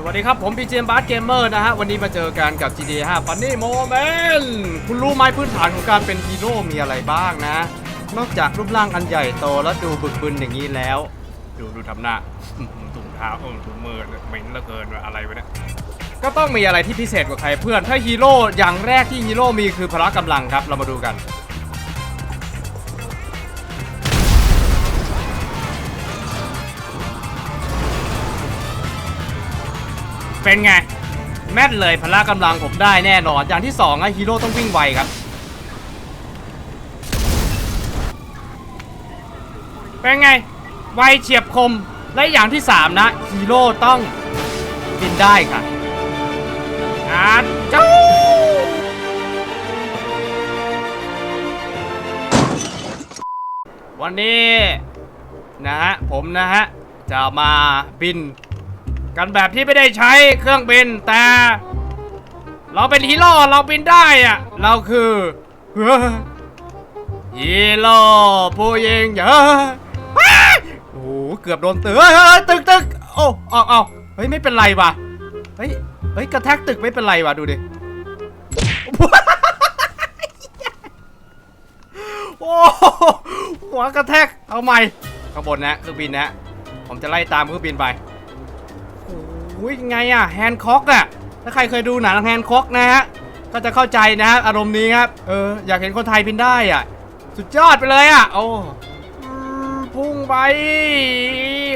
สวัสดีครับ ผมพีเจมบาร์เกมเมอร์นะฮะ วันนี้มาเจอกันกับ GTA 5 Funny Moment คุณรู้ไหมพื้นฐานของการเป็นฮีโร่มีอะไรบ้างนะ นอกจากรูปร่างอันใหญ่โตแล้วดูบึกบึนอย่างนี้แล้ว ดูดูทำหน้าถุงเท้าเออถุงมือเหม็นเหลือเกินอะไรวะเนี่ย ก็ต้องมีอะไรที่พิเศษกว่าใครเพื่อน ถ้าฮีโร่อย่างแรกที่ฮีโร่มีคือพละกำลังครับ เรามาดูกัน เป็นไง แม่นเลยพละกำลังผมได้แน่นอน อย่างที่สองอฮีโร่ต้องวิ่งไวครับ เป็นไง ไวเฉียบคม และอย่างที่สามนะฮีโร่ต้องบินได้ค่ะอาเจ้าวันนี้นะฮะผมนะฮะจะมาบิน กันแบบที่ไม่ได้ใช้เครื่องบินแต่ เราเป็นฮีโร่เราบินได้อะเราคือฮีโร่ผู้ยิงเยอะโอ้โหเกือบโดนตึกเฮ้ยเฮ้ยตึกตึกโอ้เอาเอาเฮ้ยไม่เป็นไรว่ะเฮ้ยเฮ้ยกระแทกตึกไม่เป็นไรว่ะดูดิโอ้หัวกระแทกเอาใหม่ข้างบนนะเครื่องบินนะ ผมจะไล่ตามเครื่องบินไป อ้ยไงอะแฮนค็อกอะถ้าใครเคยดูหนังแฮนค็อกนะฮะก็จะเข้าใจนะฮะอารมณ์นี้ครับเอออยากเห็นคนไทยบินได้อะ สุดยอดไปเลยอะโอ้พุ่งไป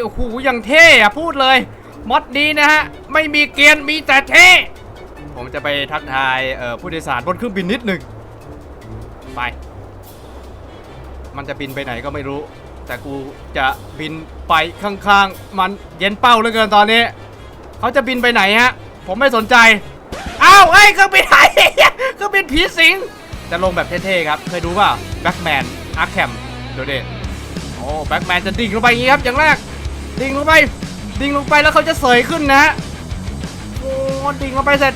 โอ้โหอย่างเท่อะพูดเลยมอดนี้นะฮะไม่มีเกียนมีแต่เท่ผมจะไปทักทายเอ่อผู้โดยสารบนเครื่องบินนิดหนึ่งไป มันจะบินไปไหนก็ไม่รู้ แต่กูจะบินไปข้างๆ มันเย็นเป้าเหลือเกินตอนนี้ เขาจะบินไปไหนฮะ ผมไม่สนใจ อ้าวเอ้ยเครื่องบินไหนเครื่องบินผีสิง จะลงแบบเท่ๆครับ เคยดูป่ะแบ็กแมนอาร์แคมดูดิโอ้แบ็กแมนจะดิ่งลงไปอย่างนี้ครับ อย่างแรก ดิ่งลงไป ดิ่งลงไปแล้วเขาจะเสยขึ้นนะฮะโอ้ดิ่งลงไปเสร็จ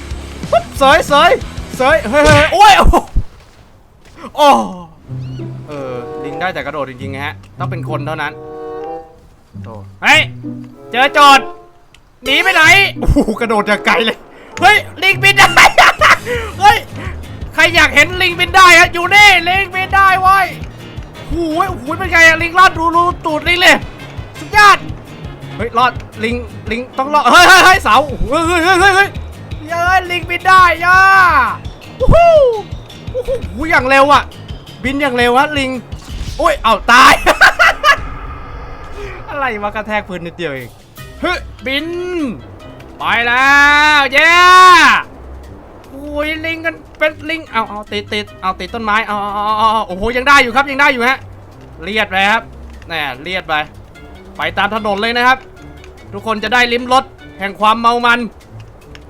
ปุ๊บเสยเสยเสยเฮ้ยเฮ้ยโอ้ยโอ้โอ้เออลิงได้แต่กระโดดจริงๆฮะ ต้องเป็นคนเท่านั้นโตเฮ้ย เจอโจทย์ หนีไปไหนโอ้โหกระโดดจากไกลเลย เฮ้ย ลิงบินได้ เฮ้ย ใครอยากเห็นลิงบินได้ฮะอยู่นี่ลิงบินได้เว้ยโอ้โหโอ้โหเป็นไงอะลิงรอดรูรูตูดลิงเลยสุดยอด เฮ้ยรอดลิงลิงต้องรอดเฮ้ยเฮ้ยเฮ้ยเสาโอ้โหเฮ้ยเฮ้ยเฮ้ยเฮ้ยเฮ้ยลิงบินได้ย่าโอ้โหโอ้โหอย่างเร็วอะบินอย่างเร็วฮะลิงโอ้ยเอาตาย อะไรมากระแทกพื้นนิดเดียวเองเฮ้ยบิน ไปแล้วเย้โอ้ยลิงกันเป็นลิงเอาเอาติดติดเอาติดต้นไม้เอาเอาเอาโอ้โหยังได้อยู่ครับยังได้อยู่ฮะเลียดไปครับแน่เลียดไป ไปตามถนนเลยนะครับ ทุกคนจะได้ลิ้มรสแห่งความเมามัน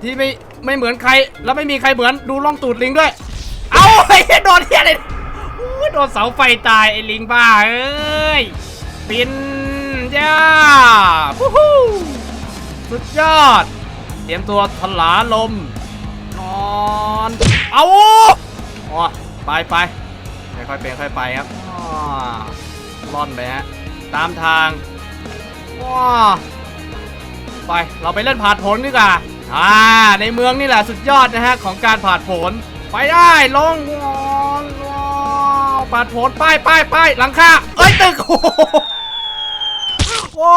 ที่ไม่ไม่เหมือนใครแล้วไม่มีใครเหมือนดูล่องตูดลิงด้วย เอาไอ้โดนเฮียเลยโอ้ยโดนเสาไฟตายไอ้ลิงบ้าเอ้ยปิน จ้าวู้ฮู้สุดยอด เตรียมตัวทลาลม นอน เอาอ๋อไปไปค่อยๆเป็นค่อยไปครับอ้อล่อนไปฮะ ตามทางว้าไป เราไปเล่นผาดผลดีกว่า อ่า ในเมืองนี่แหละสุดยอดนะฮะ ของการผาดผล ไปได้ลงว้าวว้าวปาดผลป้ายป้ายป้ายหลังคาเอ้ย ตึกโอ้ โหโอ้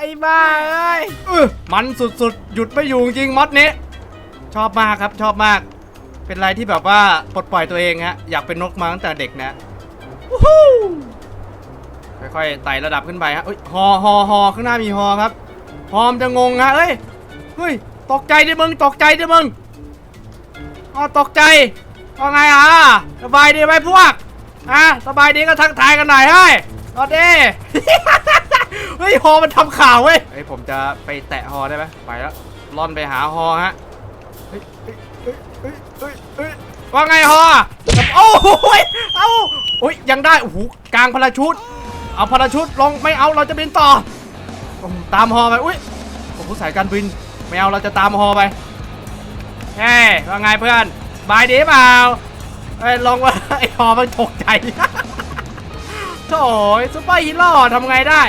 ไอ้บ้าเอ้ยเออมันสุดๆ หยุดไม่อยู่จริงๆมอดนี้ ชอบมากครับชอบมาก เป็นอะไรที่แบบว่าปลดปล่อยตัวเองฮะ อยากเป็นนกมาตั้งแต่เด็กนะวู้ฮู้ค่อยๆไต่ระดับขึ้นไปฮะเอ้ยฮอฮอฮอข้างหน้ามีฮอครับฮอมนจะงงฮะเอ้ยเฮ้ยตกใจดิมึงตกใจดิมึงอ๋อตกใจว่าไงอะสบายดีไหมพวกอะสบายดีก็ทักทายกันหน่อยเฮ้ย ตอนนี้เฮ้ยฮอมันทำข่าวเว้ยเฮ้ยผมจะไปแตะฮอได้ไหมไปแล้วล่อนไปหาฮอฮะเฮ้ยเฮ้ยเฮ้ยเฮ้ยเฮ้ยเฮ้ยว่าไงฮอโอ้โหยเอ้าโอ้ยยังได้โอ้โหกลางพาราชุดเอาพาราชุดลงไม่เอาเราจะบินต่อโอ้โหตามฮอไปอุ้ยโอ้โหสายการบินไม่เอาเราจะตามฮอไปเฮ้ยว่าไงเพื่อนบายดีเปล่าเอ้ยลองว่าไอ้ฮอมันตกใจ โถ่ซุปเปอร์ฮีโร่ทำไงได้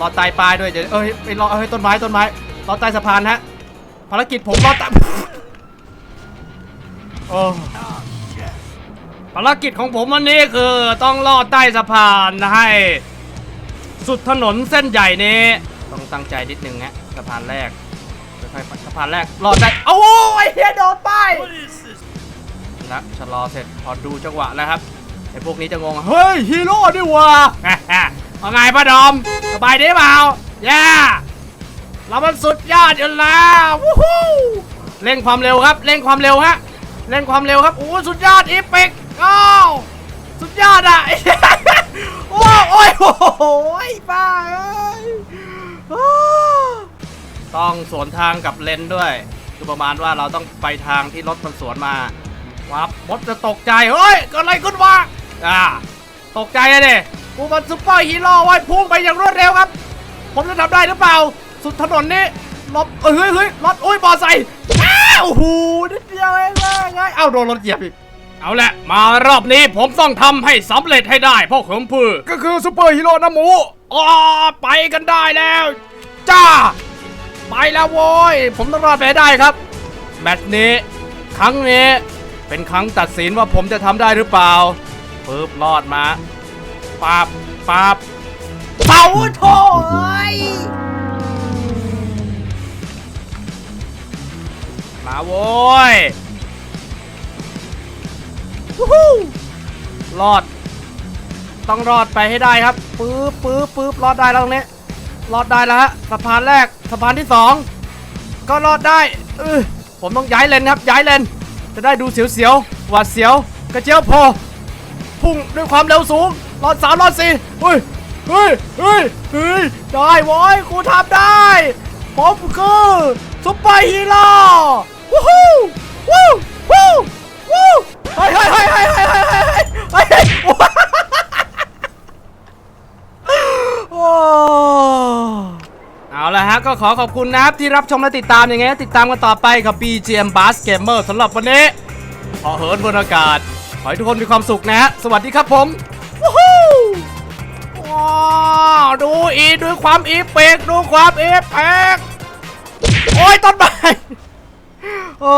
รอดใตายปลายด้วยเดี๋ยวเอ้ยไปรอเอ้ยต้นไม้ต้นไม้รอดใต้สะพานฮะภารกิจผมรอดตามโอ้ภารกิจของผมวันนี้คือต้องลอดใต้สะพานให้ สุดถนนเส้นใหญ่นี้ ต้องตั้งใจนิดนึงฮะสะพานแรกค่อยๆไปสะพานแรกรอดได้โอ้ยเฮียโดนป้ายนะชะลอเสร็จพอดูจังหวะแล้วครับไอ้พวกนี้จะงงเฮ้ยฮีโร่ดิวะว่าไงป้าดอมสบายดีเปล่าย่าเรามันสุดยอดอยู่แล้ววู้ฮู้เร่งความเร็วครับเร่งความเร็วฮะเร่งความเร็วครับโอ้สุดยอดอีปิกอ้าวสุดยอดอะโอ้โอ้ยโอ้โหป้าเอ้ยอ้าวต้องสวนทางกับเลนด้วยคือประมาณว่าเราต้องไปทางที่รถมันสวนมาวับรถจะตกใจเฮ้ยเกิดอะไรขึ้นวะ อ่าตกใจอะเด้กูมันซุปเปอร์ฮีโร่ไว้ยพุ่งไปอย่างรวดเร็วครับ ผมจะทำได้หรือเปล่า สุดถนนนี้รถเอ้ยเฮ้ยเฮ้ยรถอุ้ยบอไซค์อ้าวโอ้โหนิดเดียวเองเลยไงเอ้าโดนรถเหยียบอีกเอาละมารอบนี้ผมต้องทำให้สำเร็จให้ได้พ่อเขิมพือก็คือซูเปอร์ฮีโร่น้ำหมูอ๋อไปกันได้แล้ว จ้า ไปแล้วโว้ย ผมต้องรอดไปให้ได้ครับ แมตช์นี้ ครั้งนี้ เป็นครั้งตัดสินว่าผมจะทำได้หรือเปล่า ปึ๊บรอดมาปับปับเป่าโถยมาโว้ยวู้ฮู้รอด ต้องรอดไปให้ได้ครับปื๊บปื๊บปื๊บรอดได้แล้วตรงนี้รอดได้แล้วฮะสะพานแรกสะพานที่สองก็รอดได้เออผมต้องย้ายเลนครับย้ายเลนจะได้ดูเสียวๆหวาดเสียวกระเจียวพอุ่งด้วยความเร็วสูงรอดสามรอดสี่เฮ้ยเฮ้ยเฮ้ยเฮ้ยได้วอยครูทำได้ผมคือซุปเปอร์ฮีโร่วู้ฮู้วู้วู้วู้เฮ้ยเฮ้ยเฮ้ยเฮ้ยเฮ้ยเฮ้ยเฮ้ยโอ้เอาละฮะก็ขอขอบคุณนะครับที่รับชมและติดตามอย่างไงติดตามกันต่อไปกับ BGM Bass Gamer สำหรับวันนี้ขอเฮิร์นบนอากาศ ให้ทุกคนมีความสุขนะฮะ สวัสดีครับผมวู้ฮู้ว้าวดูอีดูความอีเปกดูความอีเปกโอ้ยต้นไม้โอ้